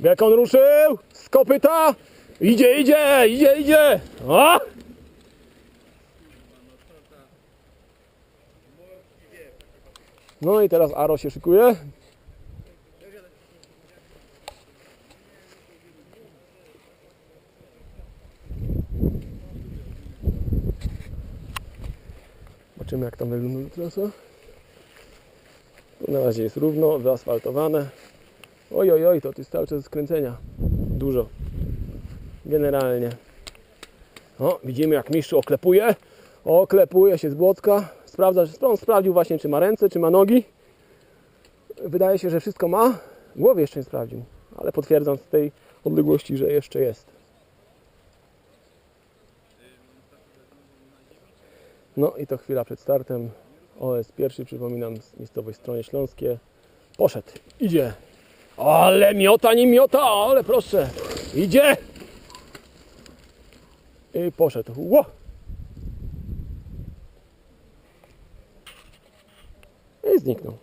Bekon ruszył! Z kopyta! Idzie, idzie, idzie, idzie! No i teraz Aro się szykuje. Zobaczymy jak tam wygląda trasa. Na razie jest równo, wyasfaltowane. Oj, oj, oj, to jest cały czas skręcenia. Dużo. Generalnie. O, widzimy jak mistrzu oklepuje. Oklepuje się z błotka. Sprawdza, on sprawdził właśnie czy ma ręce, czy ma nogi. Wydaje się, że wszystko ma. Głowy jeszcze nie sprawdził, ale potwierdzam z tej odległości, że jeszcze jest. No i to chwila przed startem. OS pierwszy, przypominam, z miejscowej stronie śląskie. Poszedł, idzie. Ale miota, nie miota, ale proszę. Idzie. I poszedł. Ło! I zniknął.